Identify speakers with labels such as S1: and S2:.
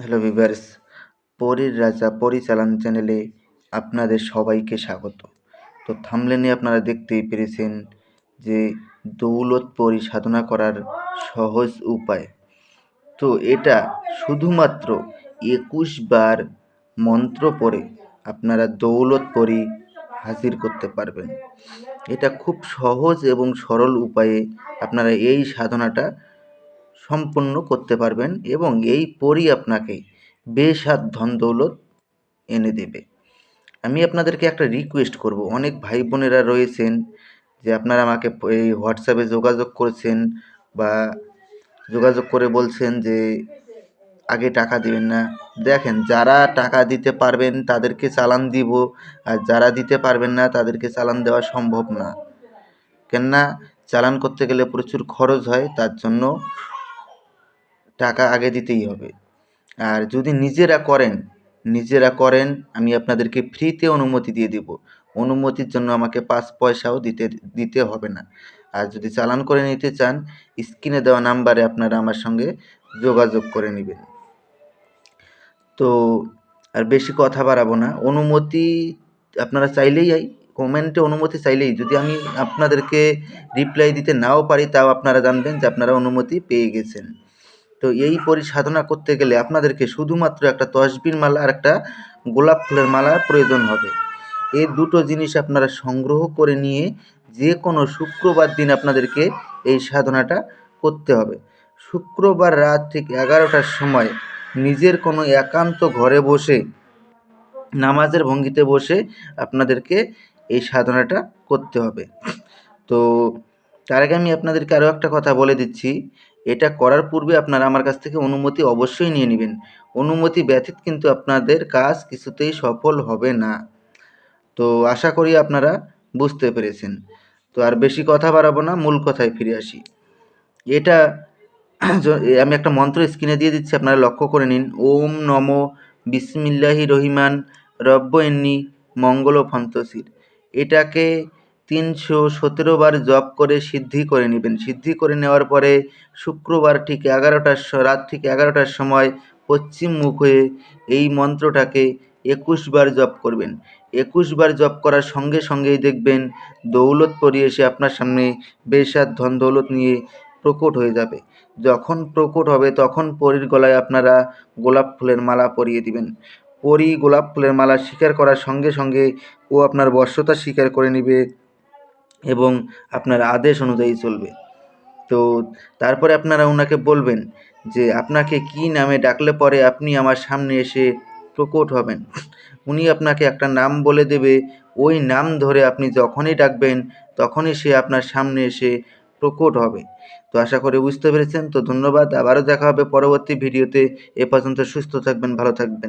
S1: Hello viewers পরীর রাজা পরিচালন চ্যানেলে আপনাদের সবাইকে স্বাগত। তো থামলেনে আপনারা দেখতেই পেরেছেন যে দৌলত পরি সাধনা করার সহজ উপায়। তো এটা শুধুমাত্র একুশ বার মন্ত্র পড়ে আপনারা দৌলত পরি হাজির করতে পারবেন। এটা খুব সহজ এবং সরল উপায়ে আপনারা এই সাধনাটা সম্পন্ন করতে পারবেন এবং এই পরই আপনাকে বেসাদ ধন দৌলত এনে দেবে। আমি আপনাদেরকে একটা রিকোয়েস্ট করব। অনেক ভাই বোনেরা রয়েছেন যে আপনারা আমাকে এই হোয়াটসঅ্যাপে যোগাযোগ করেছেন বা যোগাযোগ করে বলছেন যে আগে টাকা দেবেন না। দেখেন, যারা টাকা দিতে পারবেন তাদেরকে চালান দিব, আর যারা দিতে পারবেন না তাদেরকে চালান দেওয়া সম্ভব না। কেননা, চালান করতে গেলে প্রচুর খরচ হয়, তার জন্য টাকা আগে দিতেই হবে। আর যদি নিজেরা করেন নিজেরা করেন, আমি আপনাদেরকে ফ্রিতে অনুমতি দিয়ে দেব। অনুমতির জন্য আমাকে পাঁচ পয়সাও দিতে দিতে হবে না। আর যদি চালান করে নিতে চান, স্ক্রিনে দেওয়া নাম্বারে আপনারা আমার সঙ্গে যোগাযোগ করে নেবেন। তো, আর বেশি কথা বাড়াবো না। অনুমতি আপনারা চাইলেই কমেন্টে অনুমতি চাইলেই, যদি আমি আপনাদেরকে রিপ্লাই দিতে নাও পারি, তাও আপনারা জানবেন যে আপনারা অনুমতি পেয়ে গেছেন। তো এই পরিসাধনা করতে গেলে আপনাদেরকে শুধুমাত্র একটা তসবির মালা আর একটা গোলাপ ফুলের মালার প্রয়োজন হবে। এই দুটো জিনিস আপনারা সংগ্রহ করে নিয়ে যে কোনো শুক্রবার দিন আপনাদেরকে এই সাধনাটা করতে হবে। শুক্রবার রাত ঠিক এগারোটার সময় নিজের কোনো একান্ত ঘরে বসে, নামাজের ভঙ্গিতে বসে আপনাদেরকে এই সাধনাটা করতে হবে। তো তার আগে আমি আপনাদেরকে আরও একটা কথা বলে দিচ্ছি। এটা করার পূর্বে আপনারা আমার কাছ থেকে অনুমতি অবশ্যই নিয়ে নেবেন। অনুমতি ব্যতীত কিন্তু আপনাদের কাজ কিছুতেই সফল হবে না। তো আশা করি আপনারা বুঝতে পেরেছেন। তো আর বেশি কথা বাড়াবো না, মূল কথায় ফিরে আসি। এটা আমি একটা মন্ত্র স্ক্রিনে দিয়ে দিচ্ছি, আপনারা লক্ষ্য করে নিন। ওম নম বিসমিল্লাহি রহিমান রব্য এন্নি মঙ্গল ফন্তসির এটাকে তিনশো সতেরো বার জপ করে সিদ্ধি করে নেবেন। সিদ্ধি করে নেওয়ার পরে শুক্রবার ঠিক এগারোটার রাত ঠিক এগারোটার সময় পশ্চিম মুখ হয়ে এই মন্ত্রটাকে একুশ বার জপ করবেন। একুশ বার জপ করার সঙ্গে সঙ্গেই দেখবেন দৌলত পরিয়ে এসে আপনার সামনে বেসাদ ধন দৌলত নিয়ে প্রকট হয়ে যাবে। যখন প্রকট হবে তখন পরীর গলায় আপনারা গোলাপ ফুলের মালা পরিয়ে দিবেন। পরি গোলাপ ফুলের মালা স্বীকার করার সঙ্গে সঙ্গে ও আপনার বর্ষতা স্বীকার করে নিবে। এবং আপনার আদেশ অনুযায়ী চলবে। তো তারপরে আপনারা ওনাকে বলবেন যে, আপনাকে কি নামে ডাকলে পরে আপনি আমার সামনে এসে প্রকট হবেন? উনি আপনাকে একটা নাম বলে দেবে। ওই নাম ধরে আপনি যখনই ডাকবেন, তখনই সে আপনার সামনে এসে প্রকট হবে। তো আশা করি বুঝতে পেরেছেন। তো ধন্যবাদ। আবারও দেখা হবে পরবর্তী ভিডিওতে। এ পর্যন্ত সুস্থ থাকবেন, ভালো থাকবেন।